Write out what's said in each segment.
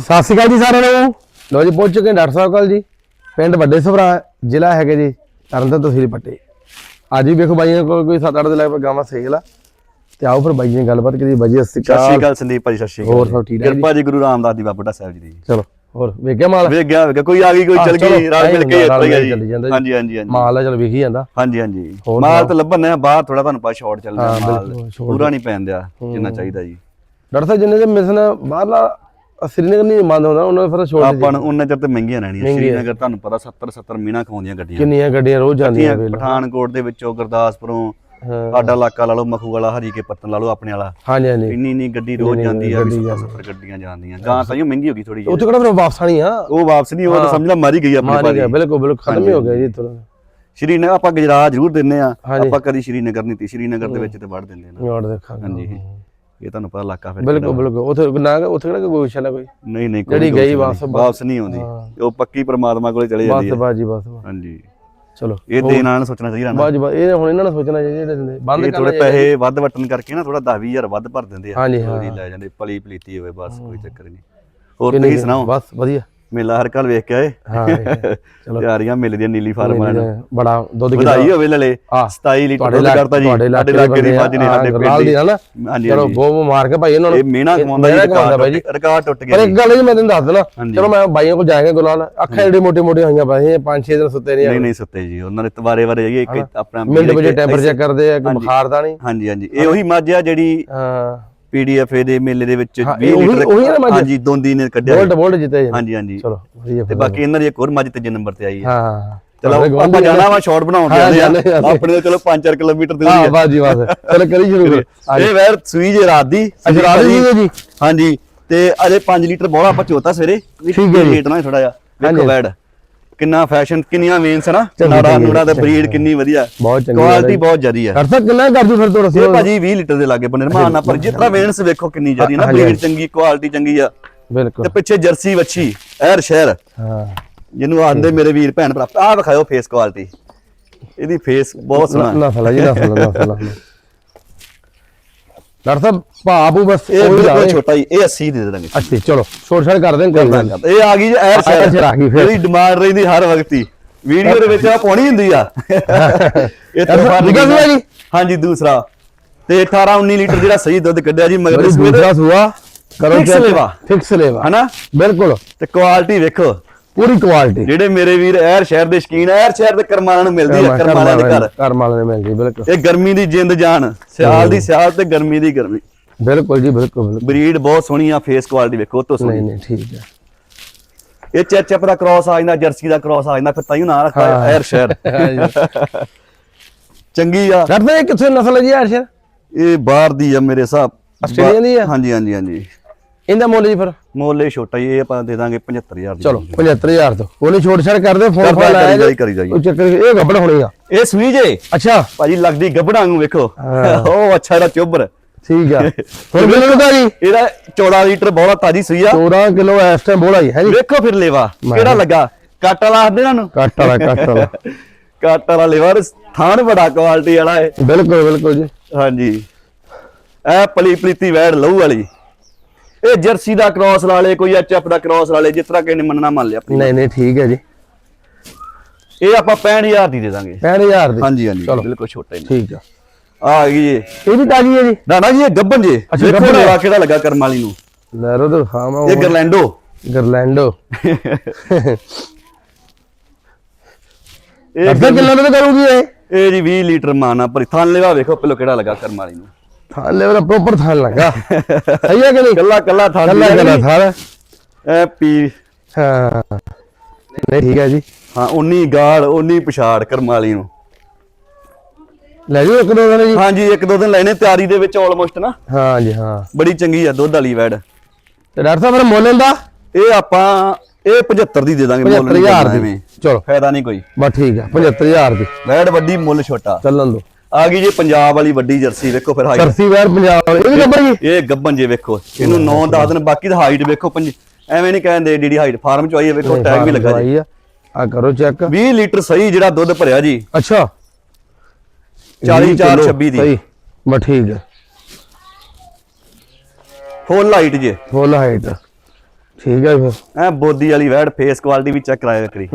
ਸਤਿ ਸ਼੍ਰੀ ਅਕਾਲ ਜੀ ਸਾਰਿਆਂ ਨੂੰ। ਲੋ ਜੀ ਪਹੁੰਚ ਚੁੱਕੇ ਹਾਂ ਡਾਕਟਰ ਸਾਹਿਬ ਕੋਲ ਜੀ। ਪਿੰਡ ਵੱਡੇ ਸਭਰਾ ਜ਼ਿਲ੍ਹਾ ਹੈਗੇ ਜੀ ਤਰਨਤਾਰਨ ਤਹਿਸੀਲ ਪੱਟੀ। ਅੱਜ ਵੀ ਵੇਖੋ ਬਾਈਆਂ ਕੋਲ ਕੋਈ 7-8 ਦੇ ਲਗਭਗ ਗਾਵਾਂ ਸੇਲ ਆ ਤੇ ਆਓ ਫਿਰ ਬਾਈਆਂ ਨਾਲ ਗੱਲਬਾਤ ਕਰੀਏ। ਬਾਈ ਜੀ ਸਤਿ ਸ਼੍ਰੀ ਸਤਿ ਸ਼੍ਰੀ ਅਕਾਲ ਸੰਦੀਪ ਭਾਜੀ ਸਤਿ ਸ਼੍ਰੀ ਅਕਾਲ ਹੋਰ ਸਭ ਠੀਕ ਜੀ? ਕਿਰਪਾ ਜੀ ਗੁਰੂ ਰਾਮਦਾਸ ਦੀ ਬਾਬਾ ਸਾਹਿਬ ਜੀ ਦੀ। ਚਲੋ ਹੋਰ ਵੇਖਿਆ ਮਾਲ? ਵੇਖ ਗਿਆ ਵੇਖ ਗਿਆ ਕੋਈ ਆ ਗਈ ਕੋਈ ਚਲ ਗਈ ਨਹੀਂ ਮਿਲ ਕੇ ਇੱਥੇ ਹੀ ਚੱਲੀ ਜਾਂਦਾ ਜੀ। ਜੀ। ਹਾਂਜੀ ਹਾਂਜੀ ਹਾਂਜੀ। ਮਾਲ ਆ ਚਲ ਵੇਖੀ ਜਾਂਦਾ। ਹਾਂਜੀ ਹਾਂਜੀ। ਮਾਲ? ਤਾਂ ਲੱਭਣ ਆ ਬਾਹਰ ਥੋੜਾ ਤੁਹਾਨੂੰ ਪਾ ਸ਼ਾਰਟ ਚੱਲ ਰਿਹਾ ਹਾਂ, ਮਾਲ। ਪੂਰਾ ਨਹੀਂ ਪੈਂਦਿਆ ਜਿੰਨਾ ਚਾਹੀਦਾ ਜੀ। ਡਾਕਟਰ ਸਾਹਿਬ ਜਿੰਨੇ ਦੇ ਮਿਸਨ ਬਾਹਰਲਾ ਸ੍ਰੀਨਗਰ ਨਹੀਂ ਮੰਨ ਹੁੰਦਾ ਉਹਨਾਂ ਦਾ ਫਿਰ ਛੋੜ ਆਪਾਂ ਨੂੰ ਉਹਨਾਂ ਚਿਰ ਤੇ ਮਹਿੰਗੀਆਂ ਰਹਿਣੀਆਂ। ਸ਼੍ਰੀਨਗਰ ਤੁਹਾਨੂੰ ਪਤਾ 70 70 ਮੀਨਾ ਖਵਾਉਂਦੀਆਂ ਗੱਡੀਆਂ। ਕਿੰਨੀਆਂ ਗੱਡੀਆਂ ਰੋਜ਼ ਜਾਂਦੀਆਂ। ਪਠਾਨਕੋਟ ਦੇ ਵਿੱਚੋਂ ਗੁਰਦਾਸਪੁਰੋਂ ਸਾਡਾ ਇਲਾਕਾ ਲਾ ਲਓ ਮਖੂ ਵਾਲਾ ਹਰੀ ਕੇ ਪੱਤਨ ਲਾ ਲਓ ਆਪਣੇ ਵਾਲਾ। ਹਾਂਜੀ ਹਾਂਜੀ। ਇੰਨੀ ਇੰਨੀ ਗੱਡੀ ਰੋਜ਼ ਜਾਂਦੀ ਆ ਗੱਡੀ 70 70 ਗੱਡੀਆਂ ਜਾਂਦੀਆਂ। ਗਾਂ ਤਾਂ ਮਹਿੰਗੀ ਹੋ ਗਈ ਥੋੜੀ ਜਿਹੀ। ਉੱਥੇ ਕਿਹੜਾ ਫਿਰ ਵਾਪਸ ਆਣੀ ਆ? ਉਹ ਵਾਪਸ ਨਹੀਂ ਉਹ ਤਾਂ ਸਮਝ ਲਾ ਮਾਰੀ ਗਈ ਆਪਣੀ ਮਾਰੀ ਬਿਲਕੁਲ ਬਿਲਕੁਲ ਖਤਮ ਹੀ ਹੋ ਗਿਆ ਜੀ ਤੁਰੰਤ ਸ਼੍ਰੀਨਗਰ ਆਪਾਂ ਗੁਜਰਾਤ ਜ਼ਰੂਰ ਦਿੰਨੇ ਆ। ਆਪਾਂ ਕਦੀ ਸ਼੍ਰੀਨਗਰ ਨਹੀਂ ਤੀ ਸ਼੍ਰੀਨਗਰ ਦੇ ਵਿੱਚ ਤੇ ਵੜ ਦਿੰਦੇ ਨਾ। ਨਿਵਾੜ ਦੇਖਾਂਗੇ। ਹਾਂਜੀ। ਇਹ ਤੁਹਾਨੂੰ ਪਤਾ ਇਲਾਕਾ ਫਿਰ ਬਿਲਕੁਲ ਬਿਲਕੁਲ। ਉੱਥੇ ਨਾ ਉੱਥੇ ਕਿਹੜਾ ਕੋਈ ਵਿਸ਼ਾ ਨਾ ਕੋਈ? ਨਹੀਂ ਨਹੀਂ ਕੋਈ ਜਿਹੜੀ ਗਈ। ਵਾਪਸ- ਵਾਪਸ ਨਹੀਂ ਆਉਂਦੀ। ਹਾਂ। ਉਹ ਪੱਕੀ ਪ੍ਰਮਾਤਮਾ ਕੋਲੇ ਚਲੇ ਬਸ ਜਾਂਦੀ ਹੈ। ਬਾਜੀ ਬਸ ਬਸ। ਹਾਂਜੀ। ਚਲੋ। ਇਹ ਦੇਣ ਨਾਲ ਸੋਚਣਾ ਚਾਹੀਦਾ ਨਾ। ਬਾਜੀ ਬਸ ਇਹ ਹੁਣ ਇਹਨਾਂ ਨੇ ਸੋਚਣਾ ਚਾਹੀਦਾ ਜਿਹੜੇ ਦਿੰਦੇ। ਬੰਦ ਕਰਨਾ ਥੋੜੇ ਪੈਸੇ ਵੱਧ ਵਟਣ ਕਰਕੇ ਨਾ ਥੋੜਾ 10 20000 ਵੱਧ ਭਰ ਦਿੰਦੇ ਆ। ਹਾਂਜੀ, ਥੋੜ੍ਹੀ ਲੈ ਜਾਂਦੇ ਪਲੀ ਪਲੀਤੀ ਹੋਵੇ ਬਸ ਕੋਈ ਚੱਕਰ ਨਹੀਂ। ਹੋਰ ਤੁਸੀਂ ਸੁਣਾਓ? ਬਸ ਵਧੀਆ। ਮੇਲਾ ਹਰ ਕੱਲ ਵੇਖ ਕੇ ਆਏ। ਹਾਂ ਚਲੋ। ਤਿਆਰੀਆਂ ਮਿਲ ਦੀਆਂ ਨੀਲੀ ਫਾਰਮ ਵਾਲਿਆਂ ਨੂੰ। ਬੜਾ ਦੁੱਧ ਵਧਾਈ ਹੋਵੇ ਲਲੇ ਹਾਂ। 27 ਲੀਟਰ ਦੁੱਧ ਕਰਤਾ ਜੀ। ਦੇ ਲਾਗੇ ਦੀ ਫੱਜ ਨੇ ਸਾਡੇ ਪਿੰਡ ਦੀ। ਨਾ। ਹਾਂਜੀ ਚਲੋ ਬਹੁਤ ਮਾਰ ਕੇ ਭਾਈ ਇਹਨਾਂ ਨੂੰ ਇਹ ਮੀਨਾ ਕਮਾਉਂਦਾ ਜੀ। ਰਿਕਾਰਡ ਟੁੱਟ ਪਰ ਗਿਆ ਇੱਕ ਗੱਲ ਜੀ ਮੈਂ ਤੈਨੂੰ ਦੱਸ ਦੇਣਾ। ਚਲੋ ਮੈਂ ਬਾਈਆਂ ਕੋਲ ਜਾਏਗਾ ਗੁਲਾਲ। ਅੱਖਾਂ ਜਿਹੜੀ ਮੋਟੀ ਮੋਟੀ ਹੋਈਆਂ ਪੰਜ ਛੇ ਦਿਨ ਸੁੱਤੇ ਨਹੀਂ ਨਹੀਂ ਨਹੀਂ ਸੁੱਤੇ ਜੀ। ਉਹਨਾਂ ਦੇ ਤਵਾਰੇ ਵਾਰੇ ਜਾਈਏ ਇੱਕ ਆਪਣਾ ਮਿੰਟ ਵਜੇ ਟੈਂਪਰੇਚਰ ਕਰਦੇ ਆ ਕਿ ਬੁਖਾਰ ਦਾ ਨਹੀਂ। ਹਾਂਜੀ ਹਾਂਜੀ। ਇਹ ਉਹੀ ਮੱਝ ਆ ਜਿਹੜੀ ਹਾਂ। ਪੀਡੀਐਫ ਦੇ ਮੇਲੇ ਦੇ ਵਿੱਚ ਹਾਂ, 20 ਇਹ ਉਹੀ- ਲੀਟਰ? ਹਾਂਜੀ ਦੋਂਦੀ ਨੇ ਕੱਢਿਆ ਵੋਲਟ ਵੋਲਟ ਜਿੱਤੇ ਜੀ ਹਾਂਜੀ ਹਾਂਜੀ। ਚਲੋ ਤੇ। ਬਾਕੀ ਇਹਨਾਂ ਦੀ ਇੱਕ ਹੋਰ ਮੱਝ ਤੀਜੇ ਨੰਬਰ ਤੇ ਆਈ ਹੈ। ਹਾਂ। ਚਲੋ ਆਪਾਂ ਜਾਣਾ ਵਾ ਸ਼ਾਰਟ ਬਣਾਉਣ ਜਾਂਦੇ ਆ। ਆਪਣੇ ਚਲੋ 5-4 ਕਿਲੋਮੀਟਰ ਦੂਰ ਹਾਂ ਹੀ। ਬਾਜੀ ਬਾਸ ਚਲੋ ਕਰੀ ਸ਼ੁਰੂ ਕਰ ਇਹ ਵੈਰ ਸੂਈ ਜੇ ਰਾਤ ਦੀ। ਅੱਜ ਰਾਤ ਦੀ ਜੀ। ਹਾਂਜੀ ਤੇ ਅਜੇ 5 ਲੀਟਰ ਬੋਲਾ ਆਪਾਂ ਚੋਤਾ ਸਵੇਰੇ। ਠੀਕ ਹੈ ਜੀ। ਲੇਟ ਨਾ ਥੋੜਾ ਜਿਹਾ। ਵੇਖੋ ਵੈੜ। ਕਿੰਨਾ ਫੈਸ਼ਨ ਕਿੰਨੀਆਂ ਵੇਨਸ ਨਾ? ਨਾੜਾ ਨੂੜਾ ਦਾ ਬਰੀਡ ਕਿੰਨੀ ਵਧੀਆ। ਬਹੁਤ ਚੰਗੀ ਕੁਆਲਿਟੀ ਬਹੁਤ ਜ਼ਿਆਦੀ ਹੈ। ਕਰ ਸਕ ਕਿੰਨਾ ਕਰ ਦੂ ਫਿਰ ਤੋਂ ਰਸੋ ਭਾਜੀ 20 ਲੀਟਰ ਦੇ ਲਾਗੇ ਬਣੇ ਰਮਾਨ ਨਾਲ ਪਰ ਜਿਤਨਾ ਵੇਨਸ ਵੇਖੋ ਕਿੰਨੀ ਜ਼ਿਆਦੀ ਨਾ ਬਰੀਡ। ਚੰਗੀ ਕੁਆਲਿਟੀ ਚੰਗੀ ਆ। ਬਿਲਕੁਲ। ਤੇ ਪਿੱਛੇ ਜਰਸੀ ਵੱਛੀ ਐਰ ਸ਼ਹਿਰ। ਹਾਂ। ਜਿਹਨੂੰ ਆਂਦੇ ਮੇਰੇ ਵੀਰ ਭੈਣ ਭਰਾ ਆਹ ਵਿਖਾਓ ਫੇਸ ਕੁਆਲਿਟੀ ਇਹਦੀ ਫੇਸ ਬਹੁਤ ਸੋਹਣਾ ਨਾ ਫਲਾ ਜੀ ਨਾ ਫਲਾ ਨਾ ਫਲਾ ਡਾਕਟਰ ਸਾਹਿਬ ਭਾਪੂ ਬਸ ਇਹ ਬਿਲਕੁਲ। ਛੋਟਾ ਹੀ ਇਹ 80 ਦੇ ਦੇਣਗੇ। ਅੱਛਾ ਚਲੋ ਛੋੜ ਛੜ ਕਰ ਦੇਣ ਕੋਈ ਗੱਲ ਨੀ। ਇਹ ਆ ਗਈ ਜੀ ਐਰ ਸ਼ਹਿਰ। ਆ ਗਈ ਫਿਰ। ਇਹਦੀ ਡਿਮਾਂਡ ਰਹਿੰਦੀ ਹਰ ਵਕਤ ਹੀ। ਵੀਡੀਓ ਦੇ ਵਿੱਚ ਆ ਪਾਉਣੀ ਹੁੰਦੀ ਆ। ਇਹ ਤਾਂ ਫੜ ਨਿਕਲ ਗਿਆ ਜੀ? ਹਾਂਜੀ ਦੂਸਰਾ। ਤੇ 18 19 ਲੀਟਰ ਜਿਹੜਾ ਸਹੀ ਦੁੱਧ ਕੱਢਿਆ ਜੀ ਮਗਰ ਦੂਸਰਾ ਸੂਆ। ਕਰੋ Fix ਲੇਵਾ। ਫਿਕਸ ਲੇਵਾ। ਹਨਾ? ਬਿਲਕੁਲ। ਤੇ ਕੁਆਲਿਟੀ ਵੇਖੋ। ਪੂਰੀ ਕੁਆਲਿਟੀ ਜਿਹੜੇ ਮੇਰੇ ਵੀਰ ਐਰ ਸ਼ਹਿਰ ਦੇ ਸ਼ਕੀਨ ਐਰ ਸ਼ਹਿਰ ਦੇ ਕਰਮਾਲਾਂ ਨੂੰ ਮਿਲਦੀ ਆ ਕਰਮਾਲਾਂ ਦੇ ਘਰ। ਕਰਮ ਵਾਲੇ ਨੇ ਮਿਲ ਗਈ ਬਿਲਕੁਲ। ਇਹ ਗਰਮੀ ਦੀ ਜਿੰਦ ਜਾਨ ਸਿਆਲ ਦੀ ਸਿਆਲ ਤੇ ਗਰਮੀ ਦੀ ਗਰਮੀ। ਬਿਲਕੁਲ ਜੀ ਬਿਲਕੁਲ ਬਿਲਕੁਲ। ਬਰੀਡ ਬਹੁਤ ਸੋਹਣੀ ਆ ਫੇਸ ਕੁਆਲਿਟੀ ਵੇਖੋ ਤੋਂ ਸੋਹਣੀ। ਨਹੀਂ ਨਹੀਂ ਠੀਕ ਹੈ। ਇਹ ਚੈਚਪ ਦਾ ਕ੍ਰਾਸ ਆ ਜਾਂਦਾ ਜਰਸੀ ਦਾ ਕ੍ਰਾਸ ਆ ਜਾਂਦਾ ਫਿਰ ਤਾਈਓ ਨਾਂ ਰੱਖਿਆ ਹਾਂ। ਐਰ ਸ਼ਹਿਰ। ਚੰਗੀ ਆ। ਇਹ ਕਿੱਥੇ ਨਸਲ ਹੈ ਜੀ ਅਰਸ਼ਰ ਇਹ ਬਾਹਰ ਦੀ ਆ ਮੇਰੇ ਹਿਸਾਬ। ਆਸਟ੍ਰੇਲੀਆ ਦੀ ਆ? ਹਾਂਜੀ ਹਾਂਜੀ ਹਾਂਜੀ। ਇਹਦਾ ਮੁੱਲ ਜੀ ਫਿਰ? ਮੁੱਲ ਇਹ ਛੋਟਾ ਹੀ ਇਹ ਆਪਾਂ ਦੇ ਦਾਂਗੇ 75000 ਦੀ। ਚਲੋ 75000 ਤੋਂ। ਉਹਨੇ ਛੋੜ ਛੜ ਕਰਦੇ ਫੋਨ ਫਾਨ ਕਰੀ ਜਾਈ, ਕਰੀ ਜਾਈ। ਉਹ ਚੱਕਰ ਇਹ ਗੱਬੜ ਹੋਣੀ ਆ। ਇਹ ਸੂਈ ਜੇ ਅੱਛਾ। ਭਾਜੀ ਲੱਗਦੀ ਗੱਬੜਾਂ ਨੂੰ ਵੇਖੋ। ਉਹ ਅੱਛਾ ਇਹਦਾ ਚੋਬਰ। ਠੀਕ ਆ। ਹੁਣ ਕਿਲੋ ਦਾ ਜੀ। ਇਹਦਾ 14 ਲੀਟਰ ਬੋਲਾ ਤਾਜੀ ਸੂਈ ਆ। 14 ਕਿਲੋ ਇਸ ਟਾਈਮ ਬੋਲਾ ਹੀ ਹੈ ਜੀ। ਵੇਖੋ ਫਿਰ ਲੇਵਾ ਕਿਹੜਾ ਲੱਗਾ? ਕੱਟ ਵਾਲਾ ਆਖਦੇ ਇਹਨਾਂ। ਨੂੰ ਕੱਟ ਵਾਲਾ ਕੱਟ ਵਾਲਾ। ਕੱਟ ਵਾਲਾ ਲੇਵਾ ਤੇ ਥਾਣ ਬੜਾ ਕੁਆਲਿਟੀ ਵਾਲਾ ਹੈ ਬਿਲਕੁਲ ਬਿਲਕੁਲ ਜੀ। ਹਾਂਜੀ। ਇਹ ਪਲੀ ਪਲੀਤੀ ਵੈੜ ਲਹੂ ਵਾਲੀ। ਇਹ ਜਰਸੀ ਦਾ ਕ੍ਰਾਸ ਲਾ ਲੇ ਕੋਈ ਐਚਐਫ ਦਾ ਕ੍ਰਾਸ ਲਾ ਲੇ ਜਿਸ ਤਰ੍ਹਾਂ ਕਿਸੇ ਨੇ ਮੰਨਣਾ ਮੰਨ ਲਿਆ ਆਪਣੀ। ਨਹੀਂ ਨਹੀਂ ਠੀਕ ਹੈ ਜੀ। ਇਹ ਆਪਾਂ 65000 ਦੀ ਦੇ ਦਾਂਗੇ। 65000 ਦੀ। ਹਾਂਜੀ ਹਾਂਜੀ। ਬਿਲਕੁਲ ਛੋਟੇ ਨੇ। ਠੀਕ ਆ। ਆ ਗਈ ਜੀ। ਇਹ ਵੀ ਤਾਜੀ ਹੈ ਜੀ? ਨਾ ਨਾ ਜੀ ਇਹ ਗੱਬਨ ਜੀ। ਦੇਖੋ ਹੈ। ਲੇਵਾ ਕਿਹੜਾ ਲੱਗਾ ਕਰਮ ਵਾਲੀ ਨੂੰ। ਲੈ ਰੋ ਤਾਂ ਖਾਵਾਂ ਇਹ ਗਰਲੈਂਡੋ ਗਰਲੈਂਡੋ ਇਹ ਅੱਧਾ ਕਿਲੋ ਦਾ ਕਰੂਗੀ ਇਹ। ਇਹ ਜੀ 20 ਲੀਟਰ ਮਾਨਾ ਪਰ ਥਾਨ ਲੇਵਾ ਵੇਖੋ ਪਹਿਲੋ ਕਿਹੜਾ ਲੱਗਾ ਕਰਮ ਵਾਲੀ ਨੂੰ। ਥਾਂ ਲੈ ਪ੍ਰੋਪਰ ਥਾਂ ਲੱਗਾ ਸਹੀ ਹੈ ਕਿ ਨਹੀਂ? ਕੱਲਾ ਕੱਲਾ ਥਾਨ ਕੱਲਾ ਕੱਲਾ ਐ ਪੀ। ਹਾਂ। ਨਹੀਂ ਠੀਕ ਹੈ ਜੀ। ਹਾਂ ਉਨੀ ਗਾਲ ਉਨੀ ਪਛਾੜ ਕਰਮ ਵਾਲੀ ਨੂੰ। ਲੈ ਜੀ ਇੱਕ ਦੋ ਦਿਨ ਜੀ। ਹਾਂਜੀ ਇੱਕ ਦੋ ਦਿਨ ਲੈਣੇ ਤਿਆਰੀ ਦੇ ਵਿੱਚ ਆਲਮੋਸਟ ਨਾ। ਹਾਂ ਜੀ ਹਾਂ। ਬੜੀ ਚੰਗੀ ਆ ਦੁੱਧ ਵਾਲੀ ਵੈੜ। ਤੇ ਡਾਕਟਰ ਸਾਹਿਬ ਫਿਰ ਮੁੱਲ ਦਾ ਇਹ ਆਪਾਂ ਇਹ 75 ਦੀ ਦੇ ਦਾਂਗੇ ਮੁੱਲ ਨਹੀਂ 75000 ਕਰਨਾ ਦੀ। ਚਲੋ। ਫਾਇਦਾ ਨਹੀਂ ਕੋਈ। ਬਸ ਠੀਕ ਆ 75000 ਦੀ। ਵੈੜ ਵੱਡੀ ਮੁੱਲ ਛੋਟਾ। ਚੱਲਣ ਦੋ। ਆ ਗਈ ਜੀ ਪੰਜਾਬ ਵਾਲੀ ਵੱਡੀ ਜਰਸੀ ਵੇਖੋ ਫਿਰ ਹਾਈਟ ਸਰਸੀ ਵੈਰ ਪੰਜਾਬ ਵਾਲੀ। ਇਹ ਗੱਬੜ ਜੀ ਇਹ ਗੱਬਨ ਜੇ ਵੇਖੋ ਇਹਨੂੰ 9 10 ਦਿਨ ਬਾਕੀ ਦਾ ਹਾਈਟ ਵੇਖੋ ਪੰਜ ਐਵੇਂ ਨਹੀਂ ਕਹਿੰਦੇ ਜਿਹੜੀ ਹਾਈਟ ਫਾਰਮ ਚ ਆਈ ਹੈ ਵੇਖੋ ਟੈਗ ਵੀ ਲੱਗਾ ਜੀ। ਆ। ਕਰੋ ਚੈੱਕ 20 ਲੀਟਰ ਸਹੀ ਜਿਹੜਾ ਦੁੱਧ ਭਰਿਆ ਜੀ। ਅੱਛਾ। 40 ਵੀਹ 4 ਕਿੱਲੋ, 26 ਦੀ। ਸਹੀ। ਬਸ ਠੀਕ ਹੈ। ਫੁੱਲ ਹਾਈਟ ਜੇ। ਫੁੱਲ ਹਾਈਟ ਠੀਕ ਹੈ ਫਿਰ। ਐ ਬੋਦੀ ਵਾਲੀ ਵੈੜ ਫੇਸ ਕੁਆਲਿਟੀ ਵੀ ਚੈੱਕ ਕਰਾਇਆ ਕਰੀ।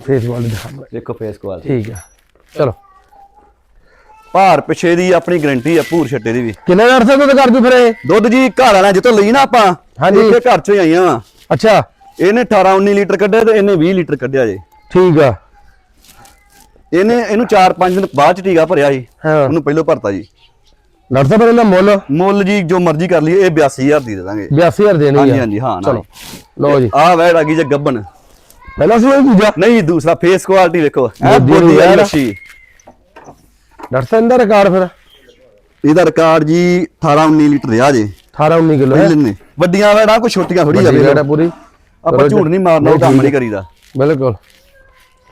ਫੇਸ ਵਾਲੇ ਦੇ ਦੇਖੋ। ਫੇਸ ਕੁਆਲਿਟੀ ਠੀਕ ਹੈ। ਚਲੋ। ਭਾਰ ਪਿਛੇ ਦੀ ਆਪਣੀ ਗਰੰਟੀ ਆ ਭੂਰ ਛੱਟੇ ਦੀ ਵੀ। ਕਿੰਨੇ ਸਾਹਿਬ ਤੋਂ ਕਰ ਦੂ ਫਿਰ? ਇਹ ਦੁੱਧ ਜੀ ਘਰ ਵਾਲਿਆਂ ਜਿੱਥੋਂ ਲਈ ਨਾ ਆਪਾਂ ਹਾਂਜੀ। ਇੱਥੇ ਘਰ ਚੋਂ ਹੀ ਆਈਆਂ ਵਾਂ। ਅੱਛਾ। ਇਹਨੇ 18 19 ਲੀਟਰ ਕੱਢਿਆ ਤੇ ਇਹਨੇ 20 ਲੀਟਰ ਕੱਢਿਆ ਜੇ। ਠੀਕ ਆ। ਇਹਨੇ ਇਹਨੂੰ 4-5 ਦਿਨ ਬਾਅਦ ਚ ਟੀਕਾ ਭਰਿਆ ਸੀ। ਹਾਂ। ਉਹਨੂੰ ਪਹਿਲੋਂ ਭਰਤਾ ਜੀ। ਡਾਕਟਰ ਸਾਹਿਬ ਇਹਦਾ ਮੁੱਲ? ਮੁੱਲ ਜੀ ਜੋ ਮਰਜ਼ੀ ਕਰ ਲਈਏ ਇਹ 82000 ਦੀ ਦੇ ਦਾਂਗੇ। 82000 ਦੇਣੀ ਆ। ਹਾਂਜੀ ਹਾਂ ਚਲੋ ਲਓ ਜੀ। ਆ ਵੈੜ ਆ ਗਈ ਜੇ ਗੱਬਨ ਪਹਿਲਾਂ ਸੀ ਉਹ ਦੂਜਾ? ਨਹੀਂ ਦੂਸਰਾ ਫੇਸ ਕੁਆਲਿਟੀ ਵੇਖੋ ਐ ਬੋਦੀ। ਵਾਲੀ ਮੱਛੀ ਡਾਕਟਰ ਸਾਹਿਬ ਦਾ ਰਿਕਾਰਡ ਫਿਰ? ਇਹਦਾ ਰਿਕਾਰਡ ਜੀ 18 19 ਲੀਟਰ ਰਿਹਾ ਜੇ। 18 19 ਕਿਲੋ ਹੈ। ਵੱਡੀਆਂ ਵੈੜਾਂ ਕੋਈ ਛੋਟੀਆਂ ਥੋੜੀ ਜਾਵੇ ਪੂਰੀ। ਆਪਾਂ ਝੂਠ ਨਹੀਂ ਮਾਰਨਾ ਉਹ ਕੰਮ ਨਹੀਂ ਕਰੀਦਾ। ਬਿਲਕੁਲ।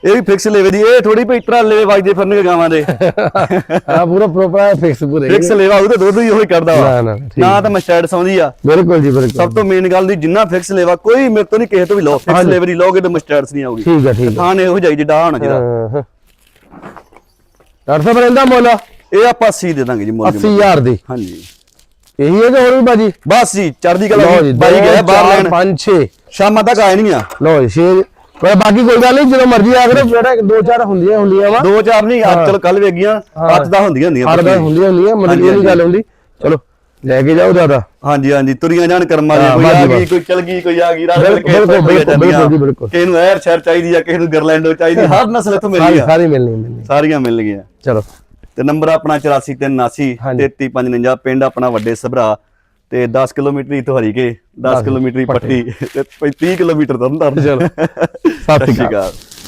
ਇਹ ਵੀ ਫਿਕਸ ਲੇਵੇ ਦੀ ਇਹ ਥੋੜੀ ਭਈ ਇਤਰਾ ਲੇਵੇ ਵਜਦੇ ਫਿਰਨਗੇ ਗਾਵਾਂ ਦੇ। ਆ ਪੂਰਾ ਪ੍ਰੋਪਰ ਫਿਕਸ ਪੂਰੇ ਫਿਕਸ ਲੇਵਾ ਉਹਦੇ ਦੁੱਧ ਹੀ ਉਹੀ ਕਰਦਾ ਵਾ। ਨਾ ਨਾ ਤਾਂ ਮਸਟਰਡ ਸੌਂਦੀ ਆ। ਬਿਲਕੁਲ ਜੀ ਬਿਲਕੁਲ। ਸਭ ਤੋਂ ਮੇਨ ਗੱਲ ਦੀ ਜਿੰਨਾ ਫਿਕਸ ਲੇਵਾ ਕੋਈ ਮੇਰੇ ਤੋਂ ਨਹੀਂ ਕਿਸੇ ਤੋਂ ਵੀ ਲਓ। ਫਿਕਸ ਲੇਵੇ ਦੀ ਲਓਗੇ ਤਾਂ ਮਸਟਰਡਸ ਨਹੀਂ ਆਊਗੀ। ਠੀਕ ਆ ਠੀਕ ਆ। ਥਾਂ ਨੇ ਇਹੋ ਜਾਈ ਜਿੱਡਾ ਹੋਣਾ ਜਿਹੜਾ। ਹਾਂ, ਹਾਂ। ਡਾਕਟਰ ਸਾਹਿਬ ਇਹਦਾ ਮੁੱਲ? ਇਹ ਆਪਾਂ 80 ਦੇ ਦਾਂਗੇ ਜੀ ਮੁੱਲ ਜੀ। 80000 ਦੀ। ਹਾਂਜੀ। ਇਹੀ ਹੈ ਕਿ ਹੋਰ ਵੀ ਬਾਜੀ? ਬਸ ਜੀ ਚੜਦੀ ਕਲਾ ਬਾਈ ਗਿਆ ਬਾਹਰ ਲੈਣ। 5 6 ਸ਼ਾਮਾਂ ਤੱਕ ਆਏ ਨਹੀਂ ਆ ਲਓ ਜੀ ਛੇ ਪਰ ਬਾਕੀ ਕੋਈ ਗੱਲ ਨਹੀਂ ਜਦੋਂ ਮਰਜ਼ੀ ਆ ਕਰੋ ਜਿਹੜਾ ਦੋ ਚਾਰ ਹੁੰਦੀਆਂ ਹੁੰਦੀਆਂ ਵਾ। ਦੋ ਚਾਰ ਨਹੀਂ ਅੱਜ ਕੱਲ ਵੇਗੀਆਂ ਅੱਜ ਦਾ ਹੁੰਦੀਆਂ ਹੁੰਦੀਆਂ ਹਰ ਦਾ ਹੁੰਦੀਆਂ ਹੁੰਦੀਆਂ ਮਤਲਬ ਇਹ ਗੱਲ ਹੁੰਦੀ। ਚਲੋ ਲੈ ਕੇ ਜਾਓ ਦਾਦਾ ਹਾਂਜੀ ਹਾਂਜੀ ਤੁਰੀਆਂ ਜਾਣ ਕਰਮਾਂ ਦੀ ਕੋਈ ਆ ਗਈ। ਕੋਈ ਚਲ ਗਈ ਕੋਈ ਆ ਗਈ ਰਾਤ ਕੇ ਬਿਲਕੁਲ, ਬਿਲਕੁਲ। ਕਿਸੇ ਨੂੰ ਐਰ ਸ਼ਹਿਰ ਚਾਹੀਦੀ ਆ ਕਿਸੇ ਨੂੰ ਗਰਲੈਂਡੋ ਚਾਹੀਦੀ ਹਰ ਨਸਲ ਇੱਥੋਂ ਮਿਲਦੀ ਸਾਰੀ ਆ। ਸਾਰੀ ਮਿਲਣੀ ਮਿਲਣੀ। ਸਾਰੀਆਂ ਮਿਲ ਗਈਆਂ ਚਲੋ। ਤੇ ਨੰਬਰ ਆਪਣਾ 8479 ਹਾਂਜੀ। 3359 ਪਿੰਡ ਆਪਣਾ ਵੱਡੇ ਸਭਰਾ। ਤੇ 10 ਕਿਲੋਮੀਟਰ ਹੀ ਤੋਂ ਹਰੀਕੇ 10 ਕਿਲੋਮੀਟਰ ਹੀ ਪੱਟੀ। ਤੇ 30 ਕਿਲੋਮੀਟਰ ਤਰਨ ਤਾਰਨ ਚਲੋ ਸਤਿ ਸ਼੍ਰੀ ਅਕਾਲ।